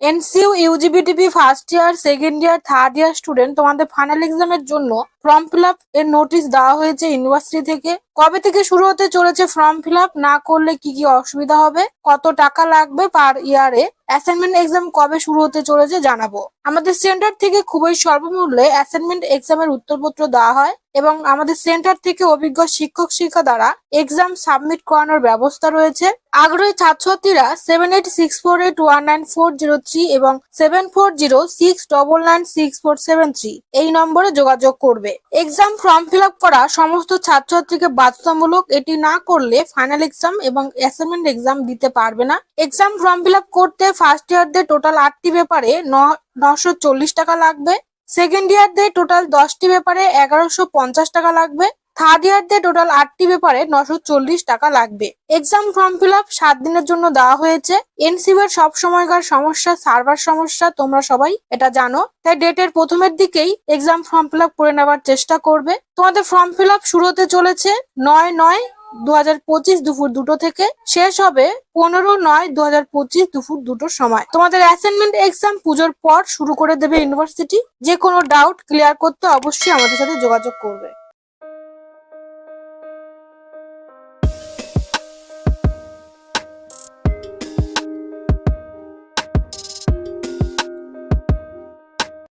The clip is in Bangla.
NCU UGBTP first year second year third year student তোমাদের ফাইনাল এক্সামের জন্য ফর্ম ফিল আপ এর নোটিশ দেওয়া হয়েছে ইউনিভার্সিটি থেকে। কবে থেকে শুরু হতে চলেছে ফর্ম ফিল না করলে কি কি অসুবিধা হবে? কত টাকা লাগবে পার ইয়ারে অ্যাসাইনমেন্ট এক্সাম কবে শুরু হতে চলেছে জানাব। আমাদের সেন্টার থেকে খুবই স্বল্পমূল্যে অ্যাসাইনমেন্ট এক্সামের উত্তরপত্র দেওয়া হয় এবং আমাদের সেন্টার থেকে অভিজ্ঞ শিক্ষক শিক্ষা দ্বারা এক্সাম সাবমিট করানোর ব্যবস্থা রয়েছে। আগ্রহী ছাত্রছাত্রীরা seven eight six four eight one nine four zero three এবং seven four zero six double nine six four seven three এই নম্বরে যোগাযোগ করবে। এক্সাম ফর্ম ফিল করা সমস্ত ছাত্রছাত্রীকে বাধ্যতামূলক এটি না করলে ফাইনাল এক্সাম এবং অ্যাসাইনমেন্ট এক্সাম দিতে পারবে না। এক্সাম ফর্ম ফিল করতে ফার্স্ট ইয়ারদের টোটাল আটটি পেপারে নশো টাকা লাগবে। সেকেন্ড ইয়ারদের টোটাল দশটি ব্যাপারে এগারোশো টাকা লাগবে। থার্ড ইয়ারদের টোটাল আটটি পেপারে নশো চল্লিশ টাকা লাগবে। এক্সাম ফর্ম ফিল আপ সাত দিনের জন্য দেওয়া হয়েছে। এনসিবির সব সময়কার সমস্যা সার্ভার সমস্যা, তোমরা সবাই এটা জানো। তাই ডেটের প্রথমের দিকেই এক্সাম ফর্ম ফিল আপ করে নেওয়ার চেষ্টা করবে। তোমাদের ফর্ম ফিল আপ শুরু হতে চলেছে নয় নয় দু দুপুর দুটো থেকে। শেষ হবে পনেরো নয় দু দুপুর দুটোর সময়। তোমাদের অ্যাসাইনমেন্ট এক্সাম পুজোর পর শুরু করে দেবে ইউনিভার্সিটি যে কোনো ডাউট ক্লিয়ার করতে অবশ্যই আমাদের সাথে যোগাযোগ করবে।